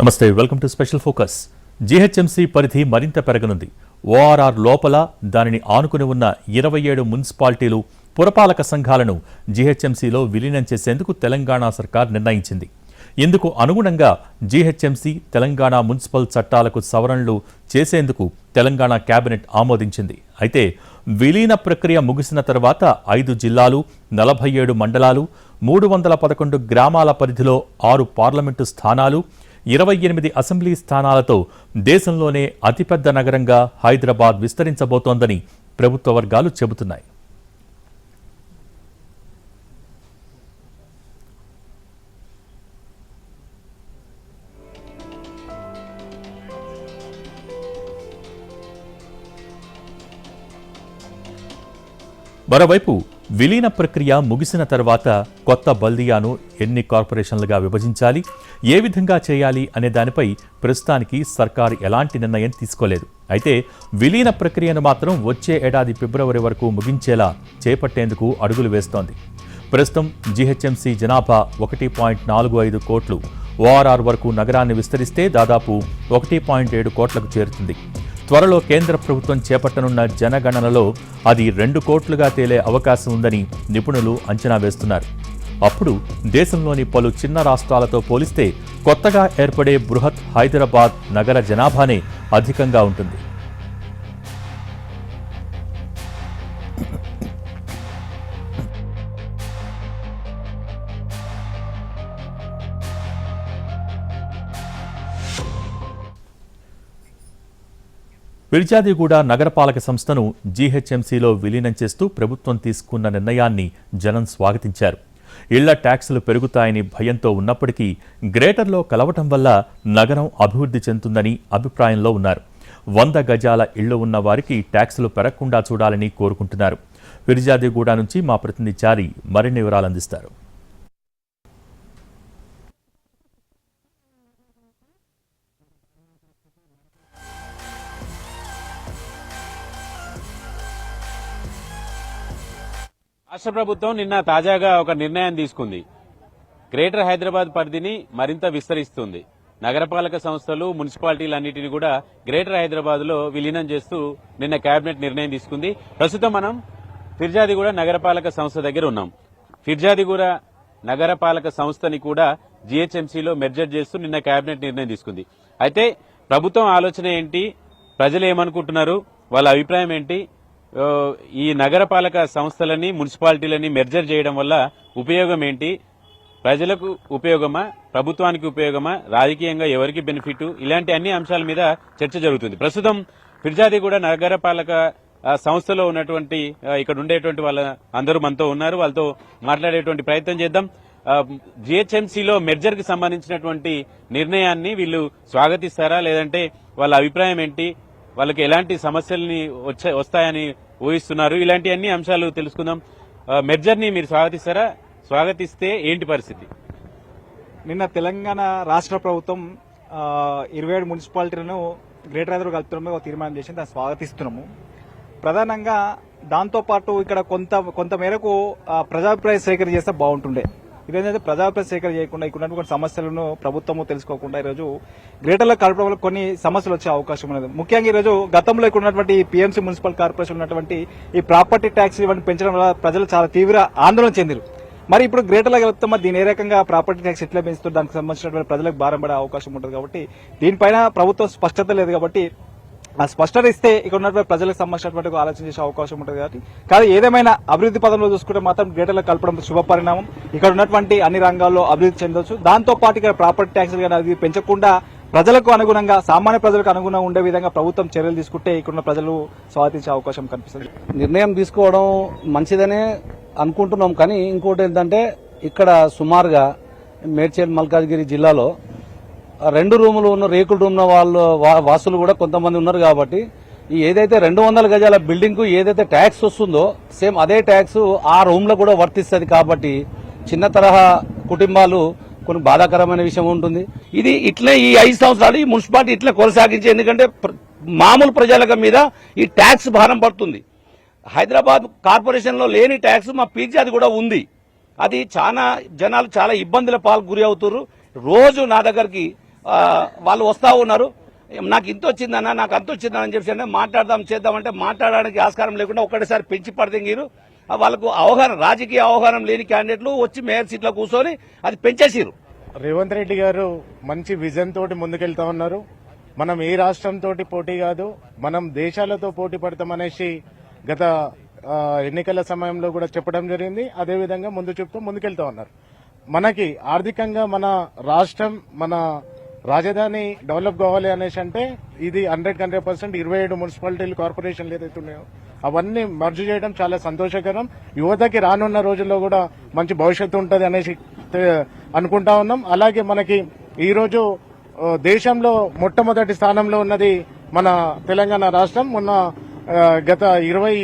నమస్తే welcome to special focus. GHMC పరిధి మరింత పెరగనుంది. ఓఆర్ఆర్ లోపల దానిని ఆనుకుని ఉన్న ఇరవై ఏడు మున్సిపాలిటీలు పురపాలక సంఘాలను జీహెచ్ఎంసీలో విలీనం చేసేందుకు తెలంగాణ సర్కార్ నిర్ణయించింది. ఇందుకు అనుగుణంగా జీహెచ్ఎంసీ తెలంగాణ మున్సిపల్ చట్టాలకు సవరణలు చేసేందుకు తెలంగాణ కేబినెట్ ఆమోదించింది. అయితే విలీన ప్రక్రియ ముగిసిన తర్వాత ఐదు జిల్లాలు నలభై ఏడు మండలాలు మూడు వందల పదకొండు గ్రామాల పరిధిలో ఆరు పార్లమెంటు స్థానాలు ఇరవై ఎనిమిది అసెంబ్లీ స్థానాలతో దేశంలోనే అతిపెద్ద నగరంగా హైదరాబాద్ విస్తరించబోతోందని ప్రభుత్వ వర్గాలు చెబుతున్నాయి. మరోవైపు విలీన ప్రక్రియ ముగిసిన తర్వాత కొత్త బల్దియాను ఎన్ని కార్పొరేషన్లుగా విభజించాలి ఏ విధంగా చేయాలి అనే దానిపై ప్రస్తుతానికి సర్కారు ఎలాంటి నిర్ణయం తీసుకోలేదు. అయితే విలీన ప్రక్రియను మాత్రం వచ్చే ఏడాది ఫిబ్రవరి వరకు ముగించేలా చేపట్టేందుకు అడుగులు వేస్తోంది. ప్రస్తుతం జీహెచ్ఎంసీ జనాభా ఒకటి పాయింట్ నాలుగు ఐదు కోట్లు ఓఆర్ఆర్ వరకు నగరాన్ని విస్తరిస్తే దాదాపు ఒకటి పాయింట్ ఏడు కోట్లకు చేరుతుంది. త్వరలో కేంద్ర ప్రభుత్వం చేపట్టనున్న జనగణనలో అది రెండు కోట్లుగా తేలే అవకాశం ఉందని నిపుణులు అంచనా వేస్తున్నారు. అప్పుడు దేశంలోని పలు చిన్న రాష్ట్రాలతో పోలిస్తే కొత్తగా ఏర్పడే బృహత్ హైదరాబాద్ నగర జనాభానే అధికంగా ఉంటుంది. విర్జాదిగూడ నగరపాలక సంస్థను జీహెచ్ఎంసీలో విలీనం చేస్తూ ప్రభుత్వం తీసుకున్న నిర్ణయాన్ని జనం స్వాగతించారు. ఇళ్ళ ట్యాక్సులు పెరుగుతాయని భయంతో ఉన్నప్పటికీ గ్రేటర్లో కలవటం వల్ల నగరం అభివృద్ధి చెందుతుందని అభిప్రాయంలో ఉన్నారు. వంద గజాల ఇళ్ళు ఉన్న వారికి ట్యాక్సులు పెరగకుండా చూడాలని కోరుకుంటున్నారు. విర్జాదిగూడ నుంచి మా ప్రతినిధి చారి మరిన్ని వివరాలు అందిస్తారు రాష్ట్ర ప్రభుత్వం నిన్న తాజాగా ఒక నిర్ణయం తీసుకుంది. గ్రేటర్ హైదరాబాద్ పరిధిని మరింత విస్తరిస్తుంది. నగరపాలక సంస్థలు మున్సిపాలిటీలన్నిటిని కూడా గ్రేటర్ హైదరాబాద్లో విలీనం చేస్తూ నిన్న కేబినెట్ నిర్ణయం తీసుకుంది. ప్రస్తుతం మనం ఫిర్జాదిగూడ నగరపాలక సంస్థ దగ్గర ఉన్నాం. ఫిర్జాదిగూడ నగరపాలక సంస్థని కూడా జీహెచ్ఎంసీలో మెర్జర్ చేస్తూ నిన్న కేబినెట్ నిర్ణయం తీసుకుంది. అయితే ప్రభుత్వం ఆలోచన ఏంటి? ప్రజలు ఏమనుకుంటున్నారు? వాళ్ళ అభిప్రాయం ఏంటి? ఈ నగరపాలక సంస్థలని మున్సిపాలిటీలని మెర్జర్ చేయడం వల్ల ఉపయోగం ఏంటి ప్రజలకు ఉపయోగమా? ప్రభుత్వానికి ఉపయోగమా? రాజకీయంగా ఎవరికి బెనిఫిట్? ఇలాంటి అన్ని అంశాల మీద చర్చ జరుగుతుంది. ప్రస్తుతం ఫిర్జాదిగూడ నగరపాలక సంస్థలో ఉన్నటువంటి ఇక్కడ ఉండేటువంటి వాళ్ళ అందరూ మనతో ఉన్నారు. వాళ్ళతో మాట్లాడేటువంటి ప్రయత్నం చేద్దాం. జిహెచ్ఎంసీలో మెర్జర్కి సంబంధించినటువంటి నిర్ణయాన్ని వీళ్ళు స్వాగతిస్తారా? లేదంటే వాళ్ళ అభిప్రాయం ఏంటి? వాళ్ళకి ఎలాంటి సమస్యల్ని వచ్చే వస్తాయని ఊహిస్తున్నారు. ఇలాంటి అన్ని అంశాలు తెలుసుకుందాం. మెర్జర్ని మీరు స్వాగతిస్తారా? స్వాగతిస్తే ఏంటి పరిస్థితి? నిన్న తెలంగాణ రాష్ట్ర ప్రభుత్వం ఇరవై ఏడు మున్సిపాలిటీలను గ్రేటర్ హైదరాబాద్ కలుపుతున్నాము ఒక తీర్మానం చేసింది. దాన్ని స్వాగతిస్తున్నాము. ప్రధానంగా దాంతోపాటు ఇక్కడ కొంత కొంత మేరకు ప్రజాభిప్రాయ సేకరణ చేస్తే బాగుంటుండే. ఇదేంటంటే ప్రజాభిప్రాయ సేకరణ చేయకుండా ఇక్కడ ఉన్నటువంటి సమస్యలను ప్రభుత్వము తెలుసుకోకుండా ఈరోజు గ్రేటర్లో కలపడం వల్ల కొన్ని సమస్యలు వచ్చే అవకాశం ఉన్నది. ముఖ్యంగా ఈరోజు గతంలో ఇక్కడ ఉన్నటువంటి పీఎంసీ మున్సిపల్ కార్పొరేషన్ ఉన్నటువంటి ఈ ప్రాపర్టీ ట్యాక్స్ ఇవన్నీ పెంచడం వల్ల ప్రజలు చాలా తీవ్ర ఆందోళన చెందిరు. మరి ఇప్పుడు గ్రేటర్లో కలుపుతాం మరి దీని ఏ రకంగా ప్రాపర్టీ ట్యాక్స్ ఎట్లా పెంచుతారు? దానికి సంబంధించినటువంటి ప్రజలకు భారం పడే అవకాశం ఉంటుంది కాబట్టి దీనిపైన ప్రభుత్వం స్పష్టత లేదు కాబట్టి ఆ స్పష్టత ఇస్తే ఇక్కడ ఉన్నటువంటి ప్రజలకు సంబంధించినటువంటి ఆలోచన చేసే అవకాశం ఉంటుంది కాబట్టి. కానీ ఏదేమైనా అభివృద్ధి పదంలో చూసుకుంటే మాత్రం గ్రేటర్లో కలపడం శుభ పరిణామం. ఇక్కడ ఉన్నటువంటి అన్ని రంగాల్లో అభివృద్ధి చెందొచ్చు. దాంతో పాటు ఇక్కడ ప్రాపర్టీ ట్యాక్సులు కానీ అది పెంచకుండా ప్రజలకు అనుగుణంగా సామాన్య ప్రజలకు అనుగుణంగా ఉండే విధంగా ప్రభుత్వం చర్యలు తీసుకుంటే ఇక్కడున్న ప్రజలు స్వాగతించే అవకాశం కనిపిస్తుంది. నిర్ణయం తీసుకోవడం మంచిదనే అనుకుంటున్నాం. కానీ ఇంకోటి ఏంటంటే ఇక్కడ సుమారుగా మేడ్చల్ మల్కాజ్గిరి జిల్లాలో రెండు రూములు ఉన్న రేకుల రూమ్ ఉన్న వాళ్ళు వా- వాసులు కూడా కొంతమంది ఉన్నారు కాబట్టి ఈ ఏదైతే రెండు వందల గజాల బిల్డింగ్కు ఏదైతే ట్యాక్స్ వస్తుందో సేమ్ అదే ట్యాక్స్ ఆ రూమ్లో కూడా వర్తిస్తుంది కాబట్టి చిన్న తరహా కుటుంబాలు కొన్ని బాధాకరమైన విషయం ఉంటుంది. ఇది ఇట్లే ఈ ఐదు సంవత్సరాలు ఈ మున్సిపాలిటీ ఇట్లే కొనసాగించి ఎందుకంటే మామూలు ప్రజల మీద ఈ ట్యాక్స్ భారం పడుతుంది. హైదరాబాద్ కార్పొరేషన్లో లేని ట్యాక్స్ మా పీజీ అది కూడా ఉంది. అది చాలా జనాలు చాలా ఇబ్బందుల పాలు గురి అవుతున్నారు రోజు నా దగ్గరికి వాళ్ళు వస్తూ ఉన్నారు. నాకు ఇంత వచ్చిందన్న నాకు అంత వచ్చిందన్న అని చెప్పి అంటే మాట్లాడదాం చేద్దామంటే మాట్లాడడానికి ఆస్కారం లేకుండా ఒక్కటేసారి పెంచి పడదింగిరు వాళ్ళకు అవగాహన రాజకీయ అవగాహన లేని క్యాండిడేట్లు వచ్చి మేయర్ సీట్లో కూర్చొని అది పెంచేసిరు రేవంత్ రెడ్డి గారు మంచి విజన్ తోటి ముందుకెళ్తా ఉన్నారు. మనం ఏ రాష్ట్రంతో పోటీ కాదు మనం దేశాలతో పోటీ పడతామనేసి గత ఎన్నికల సమయంలో కూడా చెప్పడం జరిగింది. అదేవిధంగా ముందు చెప్తూ ముందుకెళ్తా ఉన్నారు. మనకి ఆర్థికంగా మన రాష్ట్రం మన రాజధాని డెవలప్ కావాలి అనేసి అంటే ఇది హండ్రెడ్ హండ్రెడ్ పర్సెంట్ ఇరవై ఏడు మున్సిపాలిటీలు కార్పొరేషన్లు ఏదైతే ఉన్నాయో అవన్నీ మర్జు చేయడం చాలా సంతోషకరం. యువతకి రానున్న రోజుల్లో కూడా మంచి భవిష్యత్తు ఉంటుంది అనేసి అనుకుంటా ఉన్నాం. అలాగే మనకి ఈరోజు దేశంలో మొట్టమొదటి స్థానంలో ఉన్నది మన తెలంగాణ రాష్ట్రం. మొన్న గత ఇరవై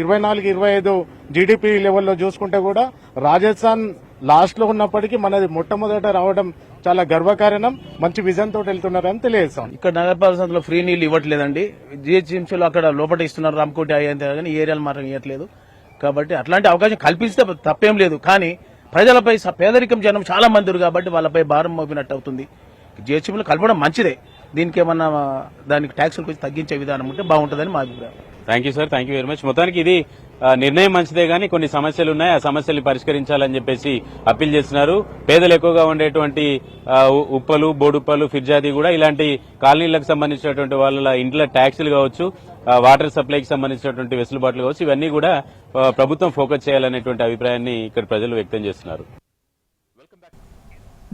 ఇరవై నాలుగు ఇరవై ఐదు జీడిపి లెవెల్లో చూసుకుంటే కూడా రాజస్థాన్ లాస్ట్లో ఉన్నప్పటికీ మనది మొట్టమొదట రావడం చాలా గర్వకారణం మంచి విజన్ తోటి వెళ్తున్నారని తెలియజేస్తాం ఇక్కడ నగరపాలక సంస్థలో ఫ్రీ నీళ్ళు ఇవ్వట్లేదండి. జిహెచ్ఎంసీలో అక్కడ లోపల ఇస్తున్నారు రామకోటి అయ్యేంత కానీ ఈ ఏరియాలు మాత్రం ఇవ్వట్లేదు. కాబట్టి అట్లాంటి అవకాశం కల్పిస్తే తప్పేం లేదు. కానీ ప్రజలపై పేదరికం జనం చాలా మంది కాబట్టి వాళ్ళపై భారం మోపినట్టు అవుతుంది. జిహెచ్ఎంలో కలపడం మంచిదే. దీనికి ఏమన్నా దానికి ట్యాక్సులు కొంచెం తగ్గించే విధానం ఉంటే బాగుంటుందని మా అభిప్రాయం. Thank you sir thank you very much మొత్తానికి ఇది నిర్ణయం మంచిదే కానీ కొన్ని సమస్యలు ఉన్నాయి. ఆ సమస్యల్ని పరిష్కరించాలని చెప్పేసి అప్పీల్ చేస్తున్నారు. పేదలు ఎక్కువగా ఉండేటువంటి ఉ- ఉప్పలు బోడుప్పలు ఫిర్జాది కూడా ఇలాంటి కాలనీలకు సంబంధించినటువంటి వాళ్ళ ఇంట్లో ట్యాక్సులు కావచ్చు వాటర్ సప్లైకి సంబంధించినటువంటి వెసులుబాట్లు కావచ్చు ఇవన్నీ కూడా ప్రభుత్వం ఫోకస్ చేయాలనేటువంటి అభిప్రాయాన్ని ఇక్కడ ప్రజలు వ్యక్తం చేస్తున్నారు.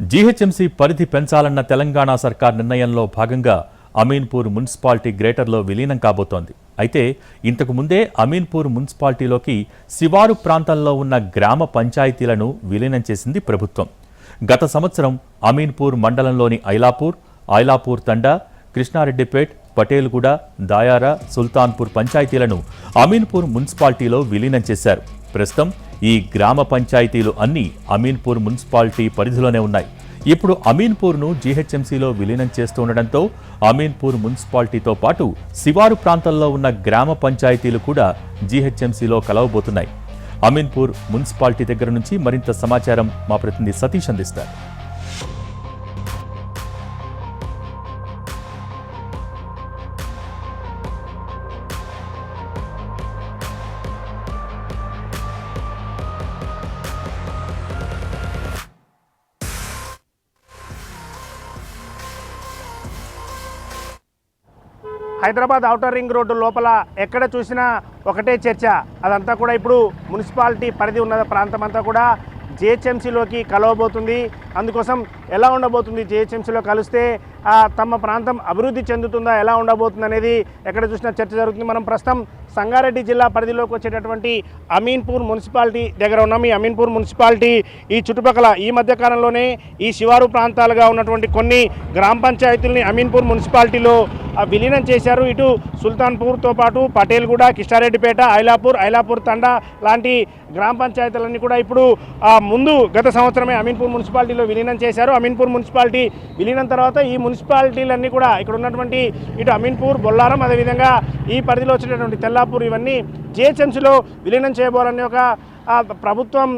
జీహెచ్ఎంసీ పరిధి పెంచాలన్న తెలంగాణ సర్కార్ నిర్ణయంలో భాగంగా అమీన్పూర్ మున్సిపాలిటీ గ్రేటర్లో విలీనం కాబోతోంది. అయితే ఇంతకు ముందే అమీన్పూర్ మున్సిపాలిటీలోకి శివారు ప్రాంతంలో ఉన్న గ్రామ పంచాయతీలను విలీనం చేసింది ప్రభుత్వం. గత సంవత్సరం అమీన్పూర్ మండలంలోని ఐలాపూర్ ఐలాపూర్ తండా కృష్ణారెడ్డిపేట్ పటేల్గూడ దాయారా సుల్తాన్పూర్ పంచాయతీలను అమీన్పూర్ మున్సిపాలిటీలో విలీనం చేశారు. ప్రస్తుతం ఈ గ్రామ పంచాయతీలు అన్నీ అమీన్పూర్ మున్సిపాలిటీ పరిధిలోనే ఉన్నాయి. ఇప్పుడు అమీన్పూర్ను జీహెచ్ఎంసీలో విలీనం చేస్తుండటంతో అమీన్పూర్ మున్సిపాలిటీతో పాటు శివారు ప్రాంతంలో ఉన్న గ్రామ పంచాయతీలు కూడా జీహెచ్ఎంసీలో కలవబోతున్నాయి. అమీన్పూర్ మున్సిపాలిటీ దగ్గర నుంచి మరింత సమాచారం మా ప్రతినిధి సతీష్ అందిస్తారు. హైదరాబాద్ ఔటర్ రింగ్ రోడ్డు లోపల ఎక్కడ చూసినా ఒకటే చర్చ. అదంతా కూడా ఇప్పుడు మున్సిపాలిటీ పరిధి ఉన్న ప్రాంతం అంతా కూడా జిహెచ్ఎంసీలోకి కలవబోతుంది. అందుకోసం ఎలా ఉండబోతుంది జిహెచ్ఎంసీలో కలిస్తే తమ ప్రాంతం అభివృద్ధి చెందుతుందా ఎలా ఉండబోతుంది అనేది ఎక్కడ చూసినా చర్చ జరుగుతుంది. మనం ప్రస్తుతం సంగారెడ్డి జిల్లా పరిధిలోకి వచ్చేటటువంటి అమీన్పూర్ మున్సిపాలిటీ దగ్గర ఉన్నాం. ఈ అమీన్పూర్ మున్సిపాలిటీ ఈ చుట్టుపక్కల ఈ మధ్యకాలంలోనే ఈ శివారు ప్రాంతాలుగా ఉన్నటువంటి కొన్ని గ్రామ పంచాయతీలని అమీన్పూర్ మున్సిపాలిటీలో విలీనం చేశారు. ఇటు సుల్తాన్పూర్తో పాటు పటేల్గూడ కిష్టారెడ్డిపేట ఐలాపూర్ ఐలాపూర్ తండా లాంటి గ్రామ పంచాయతీలన్నీ కూడా ఇప్పుడు ఆ, ముందు గత సంవత్సరమే అమీన్పూర్ మున్సిపాలిటీలో విలీనం చేశారు. అమీన్పూర్ మున్సిపాలిటీ విలీనం తర్వాత ఈ మున్సిపాలిటీలన్నీ కూడా ఇక్కడ ఉన్నటువంటి ఇటు అమీన్పూర్ బొల్లారం అదేవిధంగా ఈ పరిధిలో వచ్చేటటువంటి తెల్ల తెల్లాపూర్ ఇవన్నీ జిహెచ్ఎంసీలో విలీనం చేయబోరని ఒక ప్రభుత్వం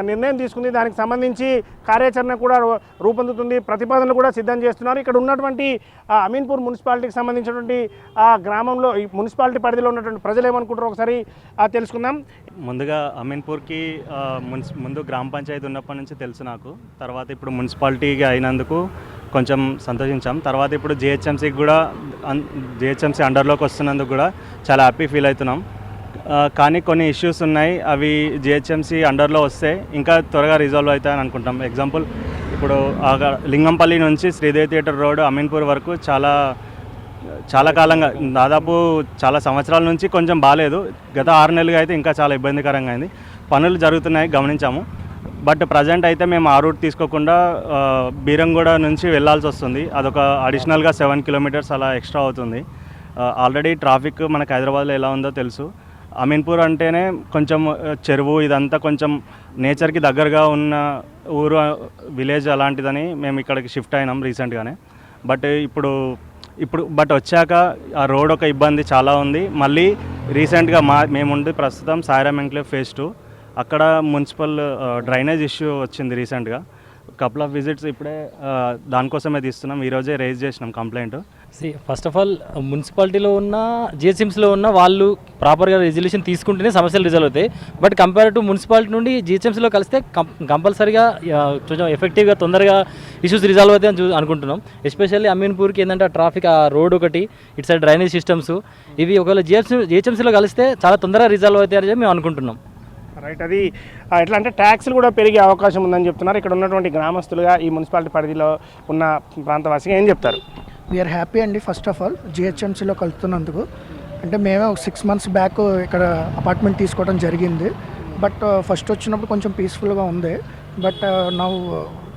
నిర్ణయం తీసుకుంది. దానికి సంబంధించి కార్యాచరణ కూడా రూ- రూపొందుతుంది. ప్రతిపాదనలు కూడా సిద్ధం చేస్తున్నారు. ఇక్కడ ఉన్నటువంటి అమీన్పూర్ మున్సిపాలిటీకి సంబంధించినటువంటి ఆ గ్రామంలో ఈ మున్సిపాలిటీ పరిధిలో ఉన్నటువంటి ప్రజలు ఏమనుకుంటారో ఒకసారి తెలుసుకుందాం. ముందుగా అమీన్పూర్కి మున్సి ముందు గ్రామ పంచాయతీ ఉన్నప్పటి నుంచి తెలుసు నాకు. తర్వాత ఇప్పుడు మున్సిపాలిటీగా అయినందుకు కొంచెం సంతోషించాం. తర్వాత ఇప్పుడు జిహెచ్ఎంసీకి కూడా జిహెచ్ఎంసీ అండర్లోకి వస్తున్నందుకు కూడా చాలా హ్యాపీ ఫీల్ అవుతున్నాం. కానీ కొన్ని ఇష్యూస్ ఉన్నాయి. అవి జిహెచ్ఎంసీ అండర్లో వస్తే ఇంకా త్వరగా రిజాల్వ్ అవుతాయని అనుకుంటాం. ఎగ్జాంపుల్ ఇప్పుడు ఆ లింగంపల్లి నుంచి శ్రీదేవి థియేటర్ రోడ్ అమీన్పూర్ వరకు చాలా చాలా కాలంగా దాదాపు చాలా సంవత్సరాల నుంచి కొంచెం బాగాలేదు గత ఆరు నెలలుగా అయితే ఇంకా చాలా ఇబ్బందికరంగా అయింది. పనులు జరుగుతున్నాయి గమనించాము. బట్ ప్రజెంట్ అయితే మేము ఆ రూట్ తీసుకోకుండా బీరంగూడ నుంచి వెళ్ళాల్సి వస్తుంది. అదొక అడిషనల్గా సెవెన్ కిలోమీటర్స్ అలా ఎక్స్ట్రా అవుతుంది. ఆల్రెడీ ట్రాఫిక్ మనకు హైదరాబాద్లో ఎలా ఉందో తెలుసు. అమీన్పూర్ అంటేనే కొంచెం చెరువు ఇదంతా కొంచెం నేచర్కి దగ్గరగా ఉన్న ఊరు విలేజ్ అలాంటిదని మేము ఇక్కడికి షిఫ్ట్ అయినాం రీసెంట్గానే. బట్ ఇప్పుడు ఇప్పుడు బట్ వచ్చాక ఆ రోడ్ ఒక ఇబ్బంది చాలా ఉంది. మళ్ళీ రీసెంట్గా మా మేముండి ప్రస్తుతం సాయిరామ్ ఎంక్లేవ్ ఫేజ్ టూ. అక్కడ మున్సిపల్ డ్రైనేజ్ ఇష్యూ వచ్చింది రీసెంట్గా. కపుల్ ఆఫ్ విజిట్స్ ఇప్పుడే దానికోసమే తీస్తున్నాం. ఈరోజే రేజ్ చేసినాం కంప్లైంట్. ఫస్ట్ ఆఫ్ ఆల్ మున్సిపాలిటీలో ఉన్న జిహెచ్ఎంసీలో ఉన్న వాళ్ళు ప్రాపర్గా రెజల్యూషన్ తీసుకుంటేనే సమస్యలు రిజల్వ్ అవుతాయి. బట్ కంపేర్ టు మున్సిపాలిటీ నుండి జిహెచ్ఎంసీలో కలిస్తే కంపల్సరీగా కొంచెం ఎఫెక్టివ్గా తొందరగా ఇష్యూస్ రిజాల్వ్ అవుతాయి అని చూ అనుకుంటున్నాం. ఎస్పెషల్లీ అమీన్పూర్కి ఏంటంటే ట్రాఫిక్ ఆ రోడ్ ఒకటి ఇటు సైడ్ డ్రైనేజ్ సిస్టమ్స్ ఇవి ఒకవేళ జిహెచ్ఎం జిహెచ్ఎంసీలో కలిస్తే చాలా తొందరగా రిజాల్వ్ అవుతాయి అని మేము అనుకుంటున్నాం. రైట్ అది ఎట్లా అంటే ట్యాక్స్లు కూడా పెరిగే అవకాశం ఉందని చెప్తున్నారు. ఇక్కడ ఉన్నటువంటి గ్రామస్తులుగా ఈ మున్సిపాలిటీ పరిధిలో ఉన్న ప్రాంతవాసిగా ఏం చెప్తారు? వీఆర్ హ్యాపీ అండి ఫస్ట్ ఆఫ్ ఆల్ జిహెచ్ఎంసీలో కలుస్తున్నందుకు అంటే మేమే ఒక సిక్స్ మంత్స్ బ్యాక్ ఇక్కడ అపార్ట్మెంట్ తీసుకోవడం జరిగింది. బట్ ఫస్ట్ uh, వచ్చినప్పుడు కొంచెం పీస్ఫుల్గా ఉంది. బట్ నా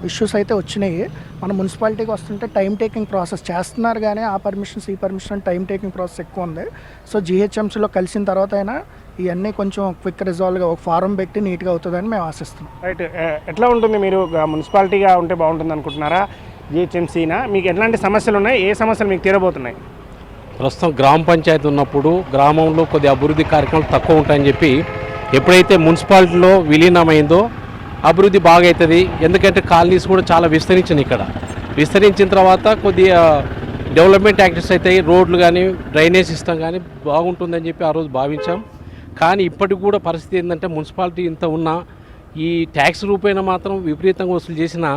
ఇష్యూస్ అయితే వచ్చినాయి. మన మున్సిపాలిటీకి వస్తుంటే టైం టేకింగ్ ప్రాసెస్ చేస్తున్నారు కానీ ఆ పర్మిషన్స్ ఈ పర్మిషన్ టైం టేకింగ్ ప్రాసెస్ ఎక్కువ ఉంది. సో జిహెచ్ఎంసీలో కలిసిన తర్వాత అయినా ఇవన్నీ కొంచెం క్విక్ రిజాల్వ్గా ఒక ఫారం పెట్టి నీట్గా అవుతుందని మేము ఆశిస్తున్నాం. రైట్ ఎట్లా ఉంటుంది మీరు మున్సిపాలిటీగా ఉంటే బాగుంటుంది అనుకుంటున్నారా? జిహెచ్ఎంసీనా? మీకు ఎట్లాంటి సమస్యలు ఉన్నాయి ఏ సమస్యలు మీకు తీరబోతున్నాయి? ప్రస్తుతం గ్రామ పంచాయతీ ఉన్నప్పుడు గ్రామంలో కొద్ది అభివృద్ధి కార్యక్రమాలు తక్కువ ఉంటాయని చెప్పి ఎప్పుడైతే మున్సిపాలిటీలో విలీనమైందో అభివృద్ధి బాగా అవుతుంది ఎందుకంటే కాలనీస్ కూడా చాలా విస్తరించినాయి ఇక్కడ. విస్తరించిన తర్వాత కొద్దిగా డెవలప్మెంట్ యాక్టివ్స్ అవుతాయి రోడ్లు కానీ డ్రైనేజ్ సిస్టమ్ కానీ బాగుంటుందని చెప్పి ఆ రోజు భావించాం. కానీ ఇప్పటికి కూడా పరిస్థితి ఏంటంటే మున్సిపాలిటీ ఇంత ఉన్నా ఈ ట్యాక్స్ రూపేణ మాత్రం విపరీతంగా వసూలు చేసిన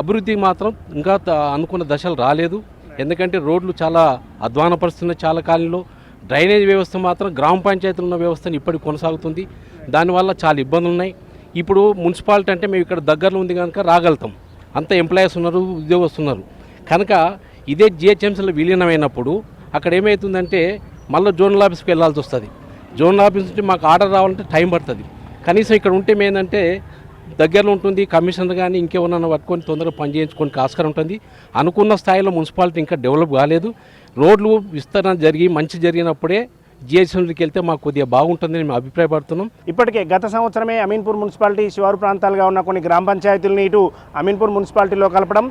అభివృద్ధి మాత్రం ఇంకా అనుకున్న దశలు రాలేదు. ఎందుకంటే రోడ్లు చాలా అధ్వానపరుస్తున్నాయి చాలా కాలంలో డ్రైనేజ్ వ్యవస్థ మాత్రం గ్రామ పంచాయతీలు ఉన్న వ్యవస్థను ఇప్పటికి కొనసాగుతుంది. దానివల్ల చాలా ఇబ్బందులు ఉన్నాయి. ఇప్పుడు మున్సిపాలిటీ అంటే మేము ఇక్కడ దగ్గరలో ఉంది కనుక రాగలుగుతాం. అంత ఎంప్లాయీస్ ఉన్నారు ఉద్యోగస్తులు ఉన్నారు. కనుక ఇదే జిహెచ్ఎంసీలో విలీనమైనప్పుడు అక్కడ ఏమవుతుందంటే మళ్ళీ జోనల్ ఆఫీస్కి వెళ్ళాల్సి వస్తుంది. జోనల్ ఆఫీస్ నుంచి మాకు ఆర్డర్ రావాలంటే టైం పడుతుంది. కనీసం ఇక్కడ ఉంటే ఏంటంటే దగ్గరలో ఉంటుంది కమిషనర్ కానీ ఇంకేమన్నా పట్టుకొని తొందరగా పనిచేయించుకొని ఆస్కారం ఉంటుంది. అనుకున్న స్థాయిలో మున్సిపాలిటీ ఇంకా డెవలప్ కాలేదు. రోడ్లు విస్తరణ జరిగి మంచి జరిగినప్పుడే జిహెచ్ఎంసీకి వెళ్తే మాకు కొద్దిగా బాగుంటుందని మేము అభిప్రాయపడుతున్నాం. ఇప్పటికే గత సంవత్సరమే అమీన్పూర్ మున్సిపాలిటీ శివారు ప్రాంతాలుగా ఉన్న కొన్ని గ్రామ పంచాయతీలను ఇటు అమీన్పూర్ మున్సిపాలిటీలో కలపడం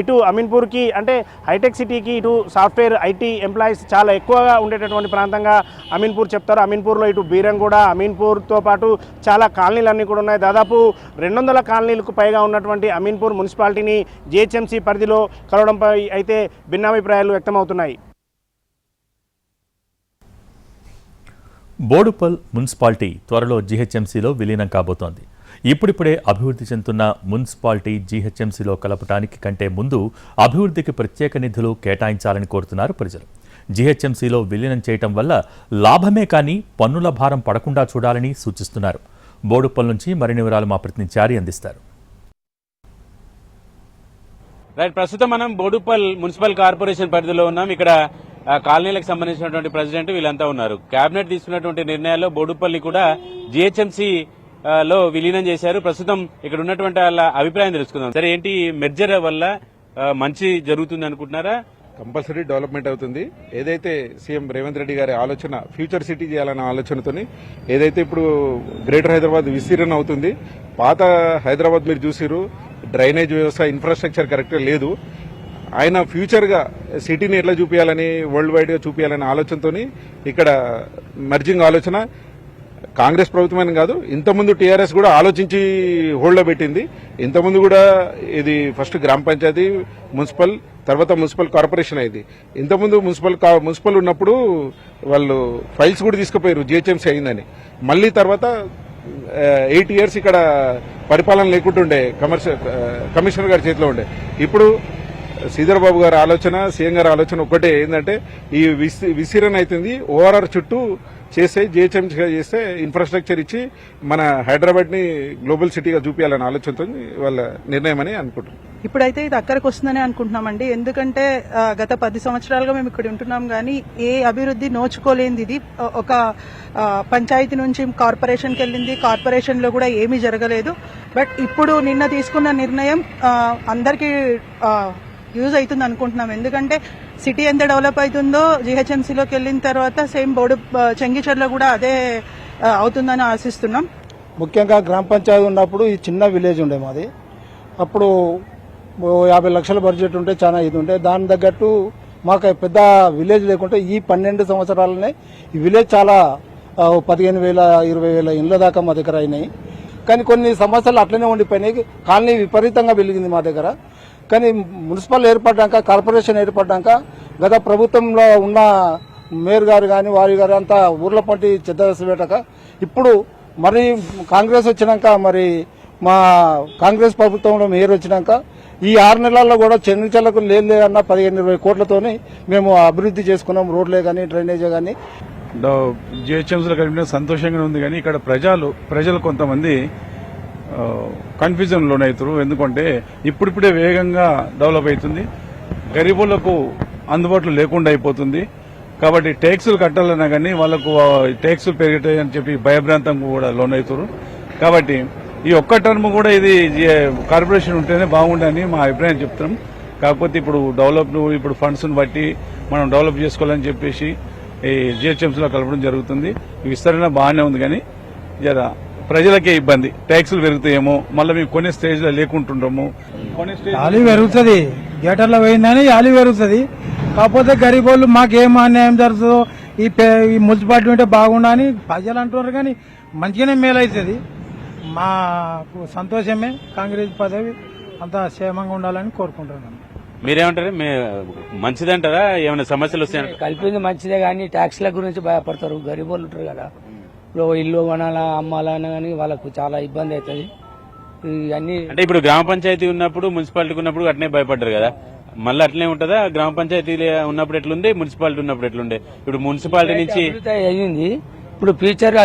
ఇటు అమీన్పూర్కి అంటే హైటెక్ సిటీకి ఇటు సాఫ్ట్వేర్ ఐటీ ఎంప్లాయీస్ చాలా ఎక్కువగా ఉండేటటువంటి ప్రాంతంగా అమీన్పూర్ చెప్తారు. అమీన్పూర్లో ఇటు బీరంగూడ అమీన్పూర్తో పాటు చాలా కాలనీలు అన్నీ కూడా ఉన్నాయి. దాదాపు రెండు వందల కాలనీలకు పైగా ఉన్నటువంటి అమీన్పూర్ మున్సిపాలిటీని జిహెచ్ఎంసీ పరిధిలో కలవడంపై అయితే భిన్నాభిప్రాయాలు వ్యక్తమవుతున్నాయి. బోడుపల్ మున్సిపాలిటీ త్వరలో జీహెచ్ఎంసీలో విలీనం కాబోతోంది. ఇప్పుడిప్పుడే అభివృద్ధి చెందుతున్న మున్సిపాలిటీ జీహెచ్ఎంసీలో కలపటానికి కంటే ముందు అభివృద్ధికి ప్రత్యేక నిధులు కేటాయించాలని కోరుతున్నారు ప్రజలు. జీహెచ్ఎంసీలో విలీనం చేయటం వల్ల లాభమే కానీ పన్నుల భారం పడకుండా చూడాలని సూచిస్తున్నారు. బోడుపల్ నుంచి మరిన్ని వివరాలు మా ప్రతినిధి అందిస్తారు. రైట్ ప్రస్తుతం మనం బోడుపల్ మున్సిపల్ కార్పొరేషన్ పరిధిలో ఉన్నాం. ఇక్కడ కాలనీలకు సంబంధించినటువంటి ప్రెసిడెంట్ వీళ్ళంతా ఉన్నారు. కేబినెట్ తీసుకున్నటువంటి నిర్ణయాల్లో బోడుపల్లి కూడా జిహెచ్ఎంసీ లో విలీనం చేశారు. ప్రస్తుతం ఇక్కడ ఉన్నటువంటి వాళ్ళ అభిప్రాయం తెలుసుకుందాం. సరే ఏంటి మెర్జర్ వల్ల మంచి జరుగుతుంది అనుకుంటున్నారా? కంపల్సరీ డెవలప్మెంట్ అవుతుంది. ఏదైతే సీఎం రేవంత్ రెడ్డి గారి ఆలోచన ఫ్యూచర్ సిటీ చేయాలన్న ఆలోచనతోని ఏదైతే ఇప్పుడు గ్రేటర్ హైదరాబాద్ విస్తీర్ణం అవుతుంది పాత హైదరాబాద్ మీరు చూసిరు డ్రైనేజ్ వ్యవస్థ ఇన్ఫ్రాస్ట్రక్చర్ కరెక్ట్గా లేదు. ఆయన ఫ్యూచర్గా సిటీని ఎట్లా చూపించాలని వరల్డ్ వైడ్గా చూపించాలనే ఆలోచనతో ఇక్కడ మర్జింగ్ ఆలోచన. కాంగ్రెస్ ప్రభుత్వమని కాదు ఇంతకుముందు టీఆర్ఎస్ కూడా ఆలోచించి హోల్డ్లో పెట్టింది. ఇంతకుముందు కూడా ఇది ఫస్ట్ గ్రామ పంచాయతీ మున్సిపల్ తర్వాత మున్సిపల్ కార్పొరేషన్ అయింది. ఇంతకుముందు మున్సిపల్ కా- మున్సిపల్ ఉన్నప్పుడు వాళ్ళు ఫైల్స్ కూడా తీసుకుపోయారు జిహెచ్ఎంసీ అయిందని. మళ్ళీ తర్వాత ఎయిట్ ఇయర్స్ ఇక్కడ పరిపాలన లేకుంటుండే కమర్షియల్ కమిషనర్ గారి చేతిలో ఉండే. ఇప్పుడు శ్రీధర్ బాబు గారి ఆలోచన సీఎం గారి ఆలోచన ఒక్కటే. ఏంటంటే ఈ విసి- అవుతుంది ఓఆర్ఆర్ చుట్టూ చేస్తే జిహెచ్ఎంసీగా చేస్తే ఇన్ఫ్రాస్ట్రక్చర్ ఇచ్చి మన హైదరాబాద్ని గ్లోబల్ సిటీగా చూపించాలనే ఆలోచనతో వాళ్ళ నిర్ణయం అని అనుకుంటున్నాం. ఇప్పుడైతే ఇది అక్కడికి వస్తుందని అనుకుంటున్నామండి. ఎందుకంటే గత పది సంవత్సరాలుగా మేము ఇక్కడ ఉంటున్నాం కానీ ఏ అభివృద్ధి నోచుకోలేనిది ఇది. ఒక పంచాయతీ నుంచి కార్పొరేషన్కి వెళ్ళింది. కార్పొరేషన్లో కూడా ఏమీ జరగలేదు. బట్ ఇప్పుడు నిన్న తీసుకున్న నిర్ణయం అందరికీ యూజ్ అవుతుంది అనుకుంటున్నాం. ఎందుకంటే సిటీ ఎంత డెవలప్ అవుతుందో జిహెచ్ఎంసీలోకి వెళ్ళిన తర్వాత సేమ్ బోర్డు చెంగిచర్లో కూడా అదే uh, అవుతుందని ఆశిస్తున్నాం. ముఖ్యంగా గ్రామ పంచాయతీ ఉన్నప్పుడు ఈ చిన్న విలేజ్ ఉండే మాది. అప్పుడు యాభై లక్షల బడ్జెట్ ఉంటే చాలా ఇది ఉంటే దాని తగ్గట్టు మాకు పెద్ద విలేజ్ లేకుంటే ఈ పన్నెండు సంవత్సరాలనే ఈ విలేజ్ చాలా పదిహేను వేల ఇరవై వేల ఇండ్ల దాకా మా దగ్గర అయినాయి. కానీ కొన్ని సమస్యలు అట్లనే ఉండిపోయినాయి. కాలనీ విపరీతంగా వెలిగింది మా దగ్గర. కానీ మున్సిపల్ ఏర్పడ్డాక కార్పొరేషన్ ఏర్పడ్డాక గత ప్రభుత్వంలో ఉన్న మేయర్ గారు కానీ వారి గారు అంతా ఊర్ల పంటి చెద్దరసి పెట్టక ఇప్పుడు మరి కాంగ్రెస్ వచ్చినాక మరి మా కాంగ్రెస్ ప్రభుత్వంలో మేయర్ వచ్చినాక ఈ ఆరు నెలల్లో కూడా చెన్నిచెల్లకు లేదు అన్న పదిహేను ఇరవై కోట్లతోని మేము అభివృద్ధి చేసుకున్నాం రోడ్లే కానీ డ్రైనేజే కానీ జిహెచ్ఎంసీలో కలిపిన సంతోషంగా ఉంది కానీ ఇక్కడ ప్రజలు ప్రజలు కొంతమంది కన్ఫ్యూజన్ లోనవుతారు ఎందుకంటే ఇప్పుడిప్పుడే వేగంగా డెవలప్ అవుతుంది. గరీబులకు అందుబాటులో లేకుండా అయిపోతుంది. కాబట్టి ట్యాక్సులు కట్టాలన్నా కానీ వాళ్ళకు ట్యాక్సులు పెరుగుతాయని చెప్పి భయభ్రాంతం కూడా లోనవుతారు కాబట్టి ఈ ఒక్క టర్మ్ కూడా ఇది కార్పొరేషన్ ఉంటేనే బాగుండని మా అభిప్రాయం చెప్తున్నాం. కాకపోతే ఇప్పుడు డెవలప్ ఇప్పుడు ఫండ్స్ను బట్టి మనం డెవలప్ చేసుకోవాలని చెప్పేసి ఈ జిహెచ్ఎంసీలో కలపడం జరుగుతుంది. ఈ విస్తరణ బాగానే ఉంది కానీ జర ప్రజలకే ఇబ్బంది. ట్యాక్సులు పెరుగుతాయేమో మళ్ళీ మేము కొనే స్టేజ్లో లేకుంటుంటాము స్టేజ్ యాలి పెరుగుతుంది. థియేటర్లో పోయిందని యాలి పెరుగుతుంది. కాకపోతే గరీబ్ వాళ్ళు మాకేం అన్యాయం జరుగుతుందో ఈ పే- ఈ మున్సిపాలిటీ ఉంటే బాగుండని ప్రజలు అంటున్నారు కానీ మంచిగానే మేలు అవుతుంది మాకు సంతోషమే. కాంగ్రెస్ పదవి అంతా క్షేమంగా ఉండాలని కోరుకుంటున్నాను మీరేమంటారు? మీ మంచిదంటారా? ఏమైనా సమస్యలు వస్తాయంటారా? కలిపింది మంచిదే కానీ ట్యాక్స్ల గురించి భయపడతారు. గరీబ్ వాళ్ళు ఉంటారు కదా. ఇప్పుడు ఇల్లు కొనాలా అమ్మాలా అన్న కానీ వాళ్ళకు చాలా ఇబ్బంది అవుతుంది. ఇవన్నీ అంటే ఇప్పుడు గ్రామ పంచాయతీ ఉన్నప్పుడు మున్సిపాలిటీ ఉన్నప్పుడు అట్నే భయపడ్డారు కదా. మళ్ళీ అట్లనే ఉంటుందా? గ్రామ పంచాయతీ ఉన్నప్పుడు ఎట్లుంది మున్సిపాలిటీ ఉన్నప్పుడు ఎట్లుండే? ఇప్పుడు మున్సిపాలిటీ నుంచి అయ్యింది. ఇప్పుడు ఫ్యూచర్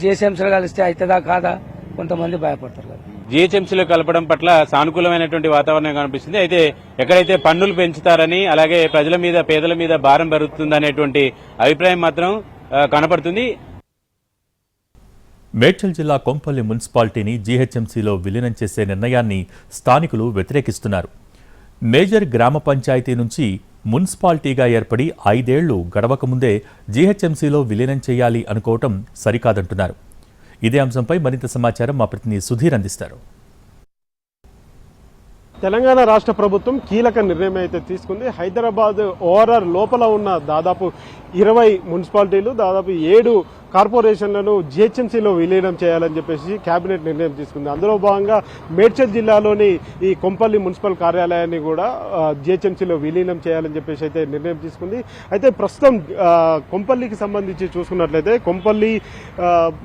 జేసీఎంసీలో కలిస్తే అవుతుందా కాదా? కొంతమంది భయపడతారు కదా. జీహెచ్ఎంసీలో కలపడం పట్ల సానుకూలమైనటువంటి వాతావరణం కనిపిస్తుంది. అయితే ఎక్కడైతే పన్నులు పెంచుతారని అలాగే ప్రజల మీద పేదల మీద భారం పెరుగుతుంది అనేటువంటి అభిప్రాయం మాత్రం కనపడుతుంది. మేడ్చల్ జిల్లా కొంపల్లి మున్సిపాలిటీని జీహెచ్ఎంసీలో విలీనం చేసే నిర్ణయాన్ని స్థానికులు వ్యతిరేకిస్తున్నారు. మేజర్ గ్రామ పంచాయతీ నుంచి మున్సిపాలిటీగా ఏర్పడి ఐదేళ్ళు గడవక ముందే జీహెచ్ఎంసీలో విలీనం చేయాలి అనుకోవటం సరికాదంటున్నారు. ఇదే అంశంపై మరింత సమాచారం మా ప్రతినిధి సుధీర్ అందిస్తారు. తెలంగాణ రాష్ట్ర ప్రభుత్వం కీలక నిర్ణయం అయితే తీసుకుంది. హైదరాబాద్ ఓవరాల్ లోపల ఉన్న దాదాపు ఇరవై మున్సిపాలిటీలు దాదాపు ఏడు కార్పొరేషన్లను జిహెచ్ఎంసీలో విలీనం చేయాలని చెప్పేసి కేబినెట్ నిర్ణయం తీసుకుంది. అందులో భాగంగా మేడ్చల్ జిల్లాలోని ఈ కొంపల్లి మున్సిపల్ కార్యాలయాన్ని కూడా జిహెచ్ఎంసీలో విలీనం చేయాలని చెప్పేసి అయితే నిర్ణయం తీసుకుంది. అయితే ప్రస్తుతం కొంపల్లికి సంబంధించి చూసుకున్నట్లయితే కొంపల్లి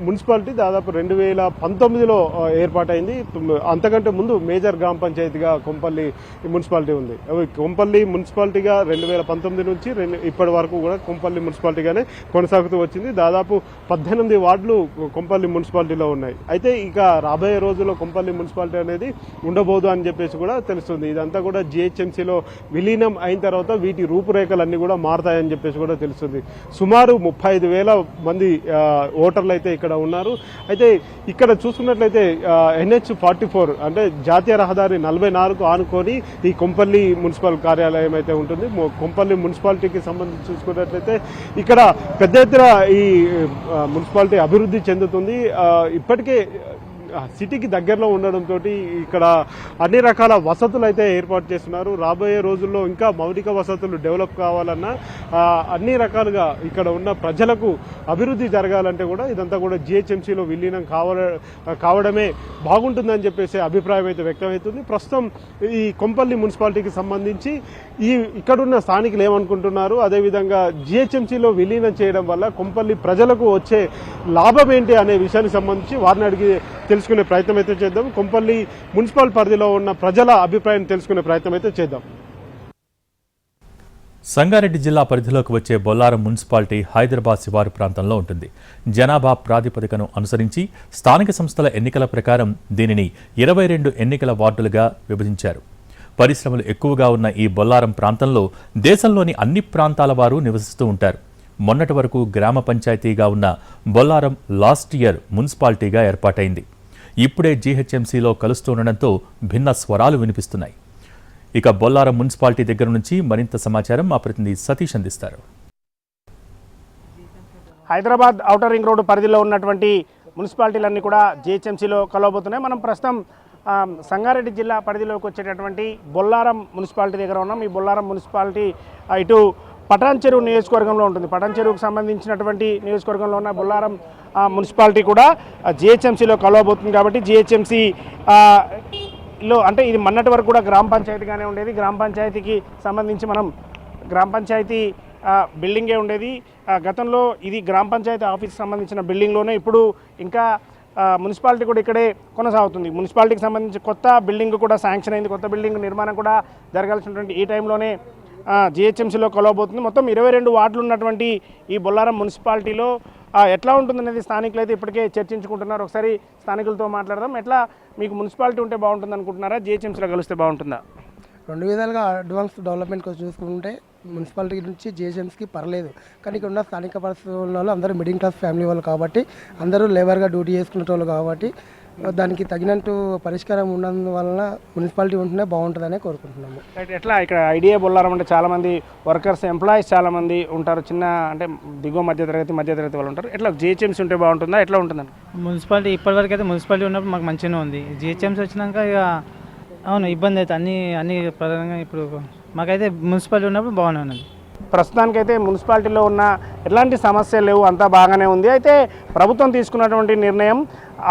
మున్సిపాలిటీ దాదాపు రెండు వేల పంతొమ్మిదిలో ఏర్పాటైంది. అంతకంటే ముందు మేజర్ గ్రామ పంచాయతీగా కొంపల్లి మున్సిపాలిటీ ఉంది. కొంపల్లి మున్సిపాలిటీగా రెండు వేల పంతొమ్మిది నుంచి రెండు ఇప్పటి వరకు కూడా కొంపల్లి మున్సిపాలిటీగానే కొనసాగుతూ వచ్చింది. దాదాపు పద్దెనిమిది వార్డులు కొంపల్లి మున్సిపాలిటీలో ఉన్నాయి. అయితే ఇక రాబోయే రోజుల్లో కొంపల్లి మున్సిపాలిటీ అనేది ఉండబోదు అని చెప్పేసి కూడా తెలుస్తుంది. ఇదంతా కూడా జిహెచ్ఎంసీలో విలీనం అయిన తర్వాత వీటి రూపురేఖలు అన్నీ కూడా మారతాయని చెప్పేసి కూడా తెలుస్తుంది. సుమారు ముప్పై ఐదు వేల మంది ఓటర్లు అయితే ఇక్కడ ఉన్నారు. అయితే ఇక్కడ చూసుకున్నట్లయితే ఎన్హెచ్ ఫార్టీ ఫోర్ అంటే జాతీయ రహదారి నలభై నాలుగు ఆనుకొని ఈ కొంపల్లి మున్సిపల్ కార్యాలయం అయితే ఉంటుంది. కొంపల్లి మున్సిపాలిటీకి సంబంధించి చూసుకున్నట్లయితే ఇక్కడ పెద్ద ఎత్తున ఈ మున్సిపాలిటీ అభివృద్ధి చెందుతుంది. ఇప్పటికే సిటీకి దగ్గరలో ఉండడంతో ఇక్కడ అన్ని రకాల వసతులు అయితే ఏర్పాటు చేస్తున్నారు. రాబోయే రోజుల్లో ఇంకా మౌలిక వసతులు డెవలప్ కావాలన్నా అన్ని రకాలుగా ఇక్కడ ఉన్న ప్రజలకు అభివృద్ధి జరగాలంటే కూడా ఇదంతా కూడా జిహెచ్ఎంసీలో విలీనం కావ కావడమే బాగుంటుందని చెప్పేసి అభిప్రాయం అయితే వ్యక్తమవుతుంది. ప్రస్తుతం ఈ కొంపల్లి మున్సిపాలిటీకి సంబంధించి ఈ ఇక్కడున్న స్థానికులు ఏమనుకుంటున్నారు? అదేవిధంగా జిహెచ్ఎంసీలో విలీనం చేయడం వల్ల కొంపల్లి ప్రజలకు వచ్చే లాభం ఏంటి అనే విషయానికి సంబంధించి వారిని అడిగి తెలుసుకునే ప్రయత్నం అయితే చేద్దాం. కొంపల్లి మున్సిపల్ పరిధిలో ఉన్న ప్రజల అభిప్రాయం తెలుసుకునే ప్రయత్నం అయితే చేద్దాం. సంగారెడ్డి జిల్లా పరిధిలోకి వచ్చే బొల్లారం మున్సిపాలిటీ హైదరాబాద్ శివారు ప్రాంతంలో ఉంటుంది. జనాభా ప్రాతిపదికను అనుసరించి స్థానిక సంస్థల ఎన్నికల ప్రకారం దీనిని ఇరవై రెండు ఎన్నికల వార్డులుగా విభజించారు. పరిశ్రమలు ఎక్కువగా ఉన్న ఈ బొల్లారం ప్రాంతంలో దేశంలోని అన్ని ప్రాంతాల వారు నివసిస్తూ ఉంటారు. మొన్నటి వరకు గ్రామ పంచాయతీగా ఉన్న బొల్లారం లాస్ట్ ఇయర్ మున్సిపాలిటీగా ఏర్పాటైంది. ఇప్పుడే జీహెచ్ఎంసీలో కలుస్తుండటంతో భిన్న స్వరాలు వినిపిస్తున్నాయి. ఇక బొల్లారం మున్సిపాలిటీ దగ్గర నుంచి మరింత సమాచారం మా ప్రతినిధి సతీష్ అందిస్తారు. హైదరాబాద్ ఔటర్ రింగ్ రోడ్డు పరిధిలో ఉన్నటువంటి మున్సిపాలిటీలన్నీ కూడా జిహెచ్ఎంసీలో కలవబోతున్నాయి. మనం ప్రస్తుతం సంగారెడ్డి జిల్లా పరిధిలోకి వచ్చేటటువంటి బొల్లారం మున్సిపాలిటీ దగ్గర ఉన్నాం. ఈ బొల్లారం మున్సిపాలిటీ ఇటు పటాన్ చెరువు నియోజకవర్గంలో ఉంటుంది. పటాన్ చెరువుకు సంబంధించినటువంటి నియోజకవర్గంలో ఉన్న బొల్లారం మున్సిపాలిటీ కూడా జిహెచ్ఎంసీలో కలవబోతుంది కాబట్టి జిహెచ్ఎంసీ లో అంటే ఇది మొన్నటి వరకు కూడా గ్రామ పంచాయతీగానే ఉండేది. గ్రామ పంచాయతీకి సంబంధించి మనం గ్రామ పంచాయతీ బిల్డింగే ఉండేది. గతంలో ఇది గ్రామ పంచాయతీ ఆఫీస్కి సంబంధించిన బిల్డింగ్లోనే ఇప్పుడు ఇంకా మున్సిపాలిటీ కూడా ఇక్కడే కొనసాగుతుంది. మున్సిపాలిటీకి సంబంధించి కొత్త బిల్డింగ్ కూడా శాంక్షన్ అయింది. కొత్త బిల్డింగ్ నిర్మాణం కూడా జరగాల్సినటువంటి ఈ టైంలోనే జిహెచ్ఎంసీలో కొలవబోతుంది. మొత్తం ఇరవై రెండు వార్డులు ఉన్నటువంటి ఈ బొల్లారం మున్సిపాలిటీలో ఎట్లా ఉంటుందనేది స్థానికులు అయితే ఇప్పటికే చర్చించుకుంటున్నారు. ఒకసారి స్థానికులతో మాట్లాడదాం. ఎట్లా మీకు మున్సిపాలిటీ ఉంటే బాగుంటుంది అనుకుంటున్నారా? జిహెచ్ఎంసీలో కలిస్తే బాగుంటుందా? రెండు విధాలుగా అడ్వాన్స్ డెవలప్మెంట్ కోసం చూసుకుంటే మున్సిపాలిటీ నుంచి జిహెచ్ఎంస్కి పర్లేదు. కానీ ఇక్కడ ఉన్న స్థానిక పరిస్థితుల్లో అందరూ మిడిల్ క్లాస్ ఫ్యామిలీ వాళ్ళు కాబట్టి అందరూ లేబర్గా డ్యూటీ చేసుకునే వాళ్ళు కాబట్టి దానికి తగినట్టు పరిష్కారం ఉన్నందువలన మున్సిపాలిటీ ఉంటేనే బాగుంటుందనే కోరుకుంటున్నాము. ఎట్లా ఇక్కడ ఐడియా బొల్లారం అంటే చాలా మంది వర్కర్స్ ఎంప్లాయీస్ చాలా మంది ఉంటారు చిన్న అంటే దిగువ మధ్య తరగతి మధ్య తరగతి వాళ్ళు ఉంటారు. ఎట్లా జిహెచ్ఎంసీ ఉంటే బాగుంటుందా? ఎట్లా ఉంటుందని మున్సిపాలిటీ ఇప్పటివరకు అయితే మున్సిపాలిటీ ఉన్నప్పుడు మాకు మంచిగానే ఉంది. జిహెచ్ఎంసీ వచ్చినాక ఇక అవును ఇబ్బంది అయితే అన్ని అన్ని ప్రధానంగా ఇప్పుడు మాకైతే మున్సిపాలిటీ ఉన్నప్పుడు బాగానే ఉన్నది. ప్రస్తుతానికైతే మున్సిపాలిటీలో ఉన్న ఎలాంటి సమస్యలు లేవు అంతా బాగానే ఉంది. అయితే ప్రభుత్వం తీసుకున్నటువంటి నిర్ణయం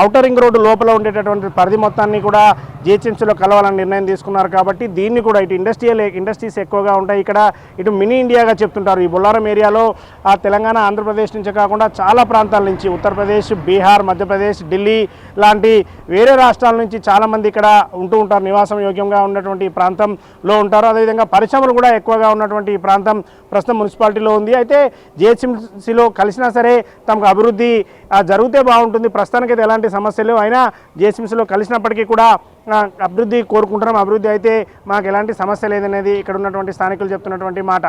ఔటర్ రింగ్ రోడ్డు లోపల ఉండేటటువంటి పరిధి మొత్తాన్ని కూడా జిహెచ్ఎంసీలో కలవాలని నిర్ణయం తీసుకున్నారు కాబట్టి దీన్ని కూడా ఇటు ఇండస్ట్రియల్ ఇండస్ట్రీస్ ఎక్కువగా ఉంటాయి. ఇక్కడ ఇటు మినీ ఇండియాగా చెప్తుంటారు. ఈ బొల్లారం ఏరియాలో ఆ తెలంగాణ ఆంధ్రప్రదేశ్ నుంచే కాకుండా చాలా ప్రాంతాల నుంచి ఉత్తరప్రదేశ్ బీహార్ మధ్యప్రదేశ్ ఢిల్లీ లాంటి వేరే రాష్ట్రాల నుంచి చాలామంది ఇక్కడ ఉంటూ ఉంటారు. నివాసం యోగ్యంగా ఉన్నటువంటి ప్రాంతంలో ఉంటారు. అదేవిధంగా పరిశ్రమలు కూడా ఎక్కువగా ఉన్నటువంటి ఈ ప్రాంతం ప్రస్తుతం మున్సిపాలిటీలో ఉంది. అయితే జిహెచ్ఎంసీలో కలిసినా సరే తమకు అభివృద్ధి జరిగితే బాగుంటుంది. ప్రస్తుతానికైతే ఎలాంటి సమస్యలు అయినా జిహెచ్ఎంసీలో కలిసినప్పటికీ కూడా అభివృద్ధి కోరుకుంటున్నాం. అభివృద్ధి అయితే మాకు ఎలాంటి సమస్య లేదనేది ఇక్కడ ఉన్నటువంటి స్థానికులు చెప్తున్నటువంటి మాట.